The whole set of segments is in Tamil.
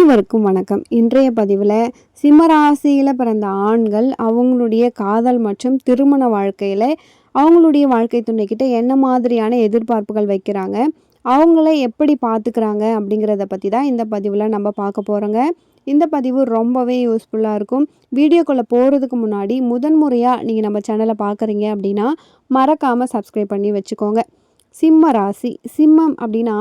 அனைவருக்கும் வணக்கம். இன்றைய பதிவில் சிம்மராசியில் பிறந்த ஆண்கள் அவங்களுடைய காதல் மற்றும் திருமண வாழ்க்கையில் அவங்களுடைய வாழ்க்கை துணைக்கிட்ட என்ன மாதிரியான எதிர்பார்ப்புகள் வைக்கிறாங்க? அவங்கள எப்படி பார்த்துக்கிறாங்க அப்படிங்கிறத பற்றி தான் இந்த பதிவில் நம்ம பார்க்க போகிறோங்க இந்த பதிவு ரொம்பவே யூஸ்ஃபுல்லாக இருக்கும். வீடியோக்குள்ளே போகிறதுக்கு முன்னாடி முதன்முறையாக நீங்கள் நம்ம சேனலை பார்க்குறீங்க அப்படின்னா மறக்காமல் சப்ஸ்கிரைப் பண்ணி வச்சுக்கோங்க. சிம்ம ராசி சிம்மம் அப்படின்னா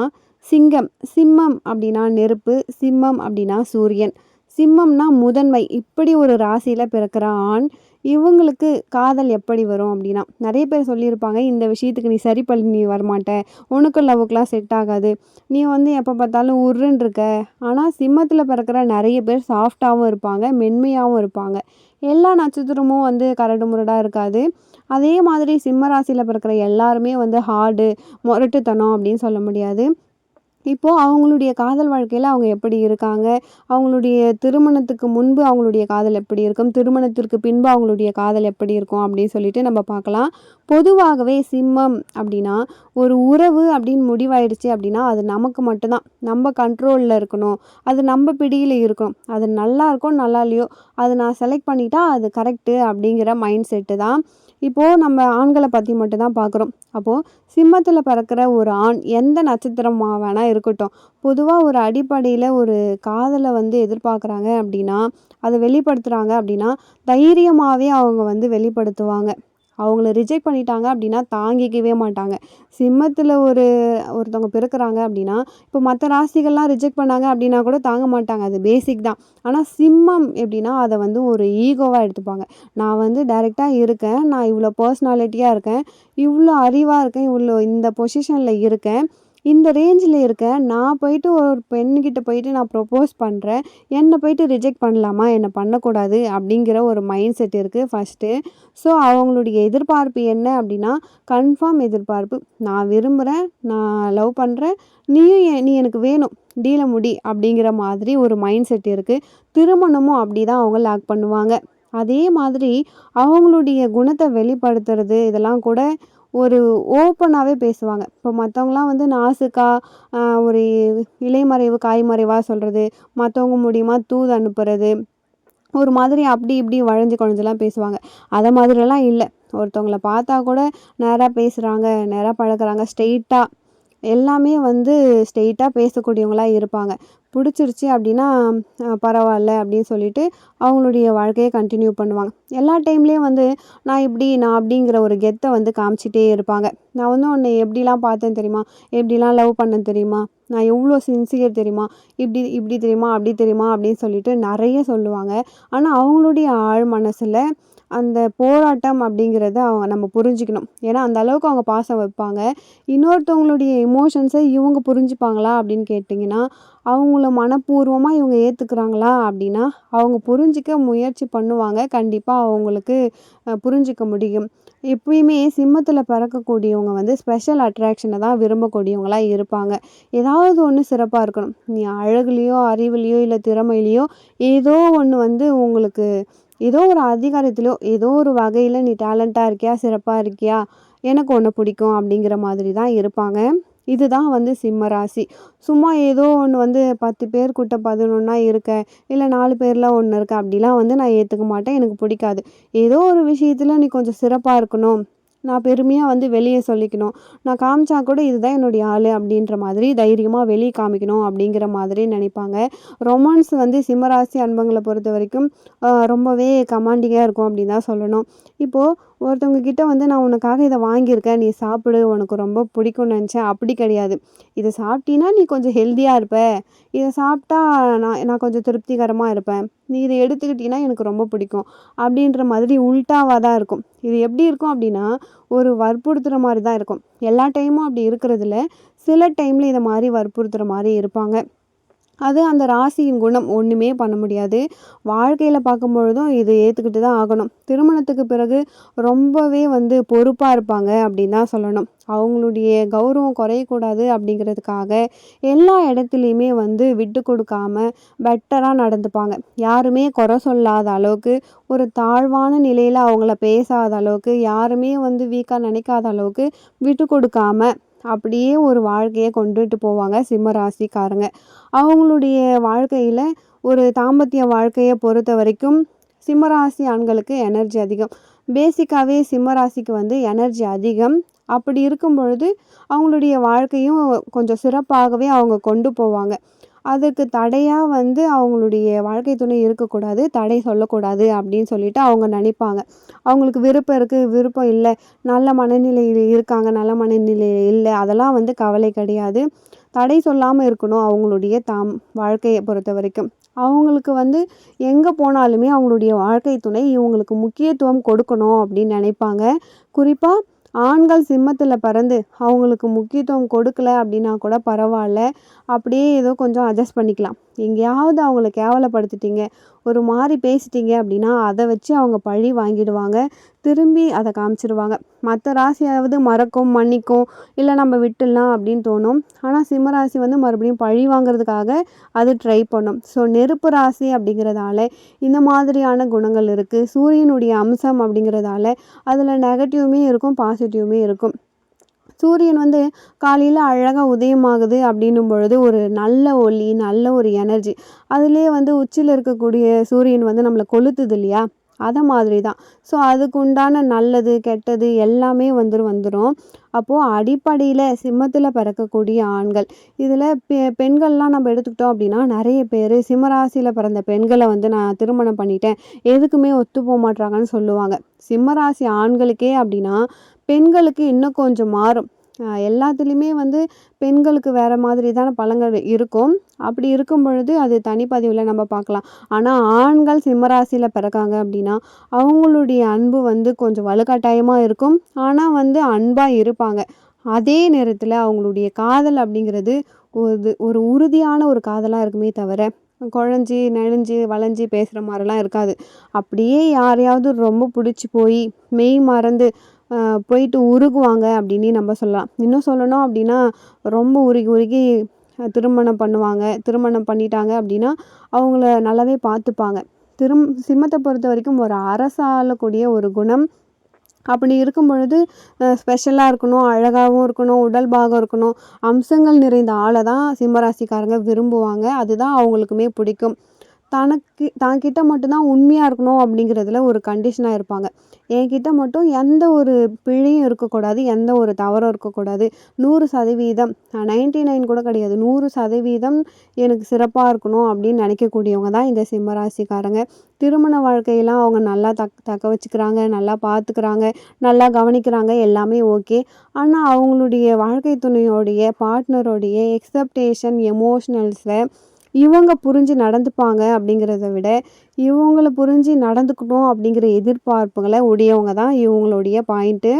சிங்கம் சிம்மம் அப்படின்னா நெருப்பு சிம்மம் அப்படின்னா சூரியன். சிம்மம்னா முதன்மை. இப்படி ஒரு ராசியில் பிறக்கிற ஆண் இவங்களுக்கு காதல் எப்படி வரும் அப்படின்னா நிறைய பேர் சொல்லியிருப்பாங்க இந்த விஷயத்துக்கு நீ சரி பண்ணி நீ வரமாட்ட உனக்கு லவ்வுக்கெலாம் செட் ஆகாது. நீ வந்து எப்போ பார்த்தாலும் உருன்னு இருக்க. ஆனால் சிம்மத்தில் பிறக்கிற நிறைய பேர் சாஃப்டாகவும் இருப்பாங்க மென்மையாகவும் இருப்பாங்க. எல்லா நட்சத்திரமும் வந்து கரடு முரடாக இருக்காது. அதே மாதிரி சிம்ம ராசியில் பிறக்கிற எல்லாருமே வந்து ஹார்டு முரட்டுத்தனம் அப்படின்னு சொல்ல முடியாது. இப்போது அவங்களுடைய காதல் வாழ்க்கையில் அவங்க எப்படி இருக்காங்க? அவங்களுடைய திருமணத்துக்கு முன்பு அவங்களுடைய காதல் எப்படி இருக்கும்? திருமணத்திற்கு பின்பு அவங்களுடைய காதல் எப்படி இருக்கும்? அப்படின்னு சொல்லிட்டு நம்ம பார்க்கலாம். பொதுவாகவே சிம்மம் அப்படின்னா ஒரு உறவு அப்படின்னு முடிவாயிடுச்சு அப்படின்னா அது நமக்கு மட்டும்தான். நம்ம கண்ட்ரோலில் இருக்கணும். அது நம்ம பிடியில் இருக்கணும். அது நல்லா இருக்கும் நல்லா இல்லையோ அது நான் செலக்ட் பண்ணிட்டா அது கரெக்டு அப்படிங்கிற மைண்ட் செட்டு தான். இப்போது நம்ம ஆண்களை பற்றி மட்டும்தான் பார்க்குறோம். அப்போது சிம்மத்தில் பிறக்கிற ஒரு ஆண் எந்த நட்சத்திரமாக வேணால் இருக்கட்டும். பொதுவாக ஒரு அடிப்படையில் ஒரு காதலை வந்து எதிர்பார்க்குறாங்க அப்படின்னா அதை வெளிப்படுத்துகிறாங்க அப்படின்னா தைரியமாகவே அவங்க வந்து வெளிப்படுத்துவாங்க. அவங்கள ரிஜெக்ட் பண்ணிட்டாங்க அப்படின்னா தாங்கிக்கவே மாட்டாங்க. சிம்மத்தில் ஒரு ஒருத்தவங்க பிறக்கிறாங்க அப்படின்னா இப்போ மற்ற ராசிகள்லாம் ரிஜெக்ட் பண்ணாங்க அப்படின்னா கூட தாங்க மாட்டாங்க. அது பேசிக் தான். ஆனால் சிம்மம் எப்படின்னா அதை வந்து ஒரு ஈகோவாக எடுத்துப்பாங்க. நான் வந்து டைரெக்டாக இருக்கேன். நான் இவ்வளோ பர்சனாலிட்டியாக இருக்கேன். இவ்வளோ அறிவாக இருக்கேன். இவ்வளோ இந்த பொசிஷனில் இருக்கேன். இந்த ரேஞ்சில் இருக்க நான் போயிட்டு ஒரு பெண்ணுக்கிட்ட போயிட்டு நான் ப்ரொப்போஸ் பண்ணுறேன் என்னை போயிட்டு ரிஜெக்ட் பண்ணலாமா? என்னை பண்ணக்கூடாது அப்படிங்கிற ஒரு மைண்ட் செட் இருக்குது ஃபஸ்ட்டு ஸோ அவங்களுடைய எதிர்பார்ப்பு என்ன அப்படின்னா கன்ஃபார்ம் எதிர்பார்ப்பு. நான் விரும்புகிறேன் நான் லவ் பண்ணுறேன் நீயும் நீ எனக்கு வேணும். டீல முடி அப்படிங்கிற மாதிரி ஒரு மைண்ட் செட் இருக்குது திருமணமும் அப்படி தான் அவங்க லாக் பண்ணுவாங்க. அதே மாதிரி அவங்களுடைய குணத்தை வெளிப்படுத்துறது இதெல்லாம் கூட ஒரு ஓப்பனாகவே பேசுவாங்க. இப்போ மற்றவங்களாம் வந்து நாசுக்காக ஒரு இலைமறைவு காய்மறைவாக சொல்கிறது மற்றவங்க மூலியமா தூது அனுப்புறது ஒரு மாதிரி அப்படி இப்படி வளைஞ்சு குழஞ்செல்லாம் பேசுவாங்க. அதை மாதிரிலாம் இல்லை. ஒருத்தவங்கள பார்த்தா கூட நேராக பேசுகிறாங்க நேராக பழகுறாங்க ஸ்ட்ரெயிட்டாக எல்லாமே வந்து ஸ்ட்ரெயிட்டாக பேசக்கூடியவங்களாக இருப்பாங்க. பிடிச்சிருச்சு அப்படின்னா பரவாயில்ல அப்படின்னு சொல்லிட்டு அவங்களுடைய வாழ்க்கையை கண்டினியூ பண்ணுவாங்க. எல்லா டைம்லேயும் வந்து நான் இப்படி நான் அப்படிங்கிற ஒரு கெத்தை வந்து காமிச்சிட்டே இருப்பாங்க. நான் வந்து உன்னை எப்படிலாம் பார்த்தேன் தெரியுமா? எப்படிலாம் லவ் பண்ணேன் தெரியுமா? நான் எவ்வளோ சின்சியர் தெரியுமா? இப்படி இப்படி தெரியுமா? அப்படி தெரியுமா? அப்படின்னு சொல்லிட்டு நிறைய சொல்லுவாங்க. ஆனால் அவங்களுடைய ஆழ் மனசில் அந்த போராட்டம் அப்படிங்கிறத அவங்க நம்ம புரிஞ்சுக்கணும். ஏன்னா அந்த அளவுக்கு அவங்க பாசம் வைப்பாங்க. இன்னொருத்தவங்களுடைய எமோஷன்ஸை இவங்க புரிஞ்சுப்பாங்களா அப்படின்னு கேட்டிங்கன்னா அவங்கள மனப்பூர்வமாக இவங்க ஏற்றுக்குறாங்களா அப்படின்னா அவங்க புரிஞ்சிக்க முயற்சி பண்ணுவாங்க. கண்டிப்பாக அவங்களுக்கு புரிஞ்சிக்க முடியும். எப்பயுமே சிம்மத்தில் பிறக்கக்கூடியவங்க வந்து ஸ்பெஷல் அட்ராக்ஷனை தான் விரும்பக்கூடியவங்களாக இருப்பாங்க. ஏதாவது ஒன்று சிறப்பாக இருக்கணும். நீ அழகுலேயோ அறிவுலேயோ இல்லை திறமையிலையோ ஏதோ ஒன்று வந்து உங்களுக்கு ஏதோ ஒரு அதிகாரத்திலோ ஏதோ ஒரு வகையில் நீ டேலண்ட்டாக இருக்கியா சிறப்பாக இருக்கியா எனக்கு ஒன்று பிடிக்கும் அப்படிங்கிற மாதிரி தான் இருப்பாங்க. இதுதான் வந்து சிம்ம ராசி. சும்மா ஏதோ ஒன்று வந்து பத்து பேர் கூட்ட பதினொன்னா இருக்க இல்லை நாலு பேரில் ஒன்று இருக்க அப்படிலாம் வந்து நான் ஏற்றுக்க மாட்டேன். எனக்கு பிடிக்காது. ஏதோ ஒரு விஷயத்தில் நீ கொஞ்சம் சிறப்பாக இருக்கணும். நான் பெருமையாக வந்து வெளியே சொல்லிக்கணும். நான் காமிச்சா கூட இதுதான் என்னுடைய ஆள் அப்படின்ற மாதிரி தைரியமாக வெளியே காமிக்கணும் அப்படிங்கிற மாதிரி நினைப்பாங்க. ரொமான்ஸ் வந்து சிம்மராசி அன்பங்களை பொறுத்த வரைக்கும் ரொம்பவே கமாண்டிங்காக இருக்கும் அப்படின்னு தான் சொல்லணும். இப்போது ஒருத்தவங்க கிட்ட வந்து நான் உனக்காக இதை வாங்கியிருக்கேன் நீ சாப்பிடு உனக்கு ரொம்ப பிடிக்கும்னு நினச்சேன். அப்படி கிடையாது. இதை சாப்பிட்டீன்னா நீ கொஞ்சம் ஹெல்த்தியாக இருப்ப. இதை சாப்பிட்டா நான் நான் கொஞ்சம் திருப்திகரமாக இருப்பேன். நீ இதை எடுத்துக்கிட்டிங்கன்னா எனக்கு ரொம்ப பிடிக்கும் அப்படின்ற மாதிரி உல்ட்டாவாக தான் இருக்கும். இது எப்படி இருக்கும் அப்படின்னா ஒரு வற்புறுத்துகிற மாதிரி தான் இருக்கும். எல்லா டைமும் அப்படி இருக்கிறதுல சில டைமில் இதை மாதிரி வற்புறுத்துகிற மாதிரி இருப்பாங்க. அது அந்த ராசியின் குணம். ஒன்றுமே பண்ண முடியாது. வாழ்க்கையில் பார்க்கும் பொழுதும் இது ஏற்றுக்கிட்டு தான் ஆகணும். திருமணத்துக்கு பிறகு ரொம்பவே வந்து பொறுப்பாக இருப்பாங்க அப்படின்னு தான் சொல்லணும். அவங்களுடைய கௌரவம் குறையக்கூடாது அப்படிங்கிறதுக்காக எல்லா இடத்துலையுமே வந்து விட்டு கொடுக்காம பெட்டராக நடந்துப்பாங்க. யாருமே குறை சொல்லாத அளவுக்கு ஒரு தாழ்வான நிலையில் அவங்கள பேசாத அளவுக்கு யாருமே வந்து வீக்காக நினைக்காத அளவுக்கு விட்டு கொடுக்காம அப்படியே ஒரு வாழ்க்கையை கொண்டுட்டு போவாங்க சிம்ம ராசிக்காரங்க. அவங்களுடைய வாழ்க்கையில் ஒரு தாம்பத்திய வாழ்க்கையை பொறுத்த வரைக்கும் சிம்மராசி ஆண்களுக்கு எனர்ஜி அதிகம். பேசிக்காகவே சிம்மராசிக்கு வந்து எனர்ஜி அதிகம். அப்படி இருக்கும் பொழுது அவங்களுடைய வாழ்க்கையும் கொஞ்சம் சிறப்பாகவே அவங்க கொண்டு போவாங்க. அதுக்கு தடையாக வந்து அவங்களுடைய வாழ்க்கை துணை இருக்கக்கூடாது தடை சொல்லக்கூடாது அப்படின்னு சொல்லிட்டு அவங்க நினைப்பாங்க. அவங்களுக்கு விருப்பம் இருக்குது விருப்பம் இல்லை நல்ல மனநிலையில் இருக்காங்க நல்ல மனநிலையில் இல்லை அதெல்லாம் வந்து கவலை கிடையாது. தடை சொல்லாமல் இருக்கணும் அவங்களுடைய தாம் வாழ்க்கையை பொறுத்த வரைக்கும். அவங்களுக்கு வந்து எங்கே போனாலுமே அவங்களுடைய வாழ்க்கை துணை இவங்களுக்கு முக்கியத்துவம் கொடுக்கணும் அப்படின்னு நினைப்பாங்க. குறிப்பாக ஆண்கள் சிம்மத்தில் பிறந்து அவங்களுக்கு முக்கியத்துவம் கொடுக்கல அப்படின்னா கூட பரவாயில்ல. அப்படியே ஏதோ கொஞ்சம் அட்ஜஸ்ட் பண்ணிக்கலாம். எங்கேயாவது அவங்கள கேவலப்படுத்திட்டீங்க. ஒரு மாதிரி பேசிட்டீங்க அப்படின்னா அதை வச்சு அவங்க பழி வாங்கிடுவாங்க. திரும்பி அதை காமிச்சிருவாங்க. மற்ற ராசியாவது மறக்கும் மன்னிக்கும் இல்லை நம்ம விட்டுடலாம் அப்படின்னு தோணும். ஆனால் சிம்மராசி வந்து மறுபடியும் பழி வாங்குறதுக்காக அது ட்ரை பண்ணும். ஸோ நெருப்பு ராசி அப்படிங்கிறதால இந்த மாதிரியான குணங்கள் இருக்குது சூரியனுடைய அம்சம் அப்படிங்கிறதால அதில் நெகட்டிவுமே இருக்கும் பாசிட்டிவுமே இருக்கும். சூரியன் வந்து காலையில் அழகாக உதயமாகுது அப்படின்னும் பொழுது ஒரு நல்ல ஒளி நல்ல ஒரு எனர்ஜி அதுலேயே வந்து உச்சியில் இருக்கக்கூடிய சூரியன் வந்து நம்மளை கொளுத்துது இல்லையா? அதை மாதிரி தான் ஸோ அதுக்கு உண்டான நல்லது கெட்டது எல்லாமே வந்துடும் வந்துடும் அப்போது அடிப்படையில் சிம்மத்தில் பிறக்கக்கூடிய ஆண்கள். இதில் பெ பெண்கள்லாம் நம்ம எடுத்துக்கிட்டோம் அப்படின்னா நிறைய பேர் சிம்மராசியில் பிறந்த பெண்களை வந்து நான் திருமணம் பண்ணிட்டேன். எதுக்குமே ஒத்து போக மாட்றாங்கன்னு சொல்லுவாங்க. சிம்மராசி ஆண்களுக்கே அப்படின்னா பெண்களுக்கு இன்னும் கொஞ்சம் மாறும். எல்லாத்துலேயுமே வந்து பெண்களுக்கு வேறு மாதிரி தான பலன்கள் இருக்கும். அப்படி இருக்கும் பொழுது அது தனிப்பதிவில் நம்ம பார்க்கலாம். ஆனால் ஆண்கள் சிம்மராசியில் பிறக்காங்க அப்படின்னா அவங்களுடைய அன்பு வந்து கொஞ்சம் வலுக்கட்டாயமாக இருக்கும். ஆனால் வந்து அன்பாக இருப்பாங்க. அதே நேரத்தில் அவங்களுடைய காதல் அப்படிங்கிறது ஒரு ஒரு உறுதியான ஒரு காதலாக இருக்குமே தவிர குழஞ்சி நெளிஞ்சு வளைஞ்சி பேசுகிற மாதிரிலாம் இருக்காது. அப்படியே யாரையாவது ரொம்ப பிடிச்சி போய் மெய் மறந்து போயிட்டு உருகுவாங்க அப்படின்னு நம்ம சொல்லலாம். இன்னும் சொல்லணும் அப்படின்னா ரொம்ப உருகி உருகி திருமணம் பண்ணுவாங்க. திருமணம் பண்ணிட்டாங்க அப்படின்னா அவங்கள நல்லாவே பார்த்துப்பாங்க. திரும் சிம்மத்தை பொறுத்த வரைக்கும் ஒரு அரசாளக்கூடிய ஒரு குணம். அப்படி இருக்கும் பொழுது ஸ்பெஷலாக இருக்கணும் அழகாகவும் இருக்கணும் உடல் பாகம் இருக்கணும் அம்சங்கள் நிறைந்த ஆளை தான் சிம்மராசிக்காரங்க விரும்புவாங்க. அதுதான் அவங்களுக்குமே பிடிக்கும். தனக்கு தன்கிட்ட மட்டும்தான் உண்மையாக இருக்கணும் அப்படிங்கிறதுல ஒரு கண்டிஷனாக இருப்பாங்க. என்கிட்ட மட்டும் எந்த ஒரு பிழையும் இருக்கக்கூடாது எந்த ஒரு தவறும் இருக்கக்கூடாது. நூறு சதவீதம் நைன்ட்டி நைன் கூட கிடையாது நூறு சதவீதம் எனக்கு சிறப்பாக இருக்கணும் அப்படின்னு நினைக்கக்கூடியவங்க தான் இந்த சிம்மராசிக்காரங்க. திருமண வாழ்க்கையெல்லாம் அவங்க நல்லா தக் தக்க வச்சுக்கிறாங்க நல்லா பார்த்துக்கிறாங்க நல்லா கவனிக்கிறாங்க எல்லாமே ஓகே. ஆனால் அவங்களுடைய வாழ்க்கை துணையோடைய பார்ட்னருடைய எக்ஸப்டேஷன் எமோஷ்னல்ஸில் இவங்க புரிஞ்சு நடந்துப்பாங்க அப்படிங்கிறத விட இவங்கள புரிஞ்சு நடந்துக்கணும் அப்படிங்கிற எதிர்பார்ப்புகளை உடையவங்க தான் இவங்களுடைய பாயிண்ட்டு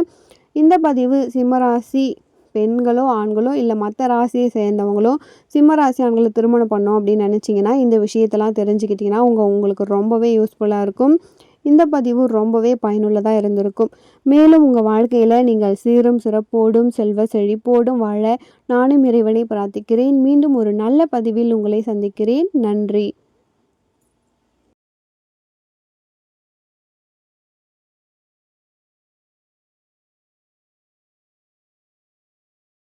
இந்த பதிவு சிம்மராசி பெண்களோ ஆண்களோ இல்லை மற்ற ராசியை சேர்ந்தவங்களோ சிம்ம ராசி ஆண்களை திருமணம் பண்ணோம் அப்படின்னு நினச்சிங்கன்னா இந்த விஷயத்தெல்லாம் தெரிஞ்சுக்கிட்டிங்கன்னா உங்கள் உங்களுக்கு ரொம்பவே யூஸ்ஃபுல்லாக இருக்கும். இந்த பதிவு ரொம்பவே பயனுள்ளதாக இருந்திருக்கும். மேலும் உங்கள் வாழ்க்கையில் நீங்கள் சீரும் சிறப்போடும் செல்வ செழிப்போடும் வாழ நானும் இறைவனை பிரார்த்திக்கிறேன். மீண்டும் ஒரு நல்ல பதிவில் உங்களை சந்திக்கிறேன். நன்றி.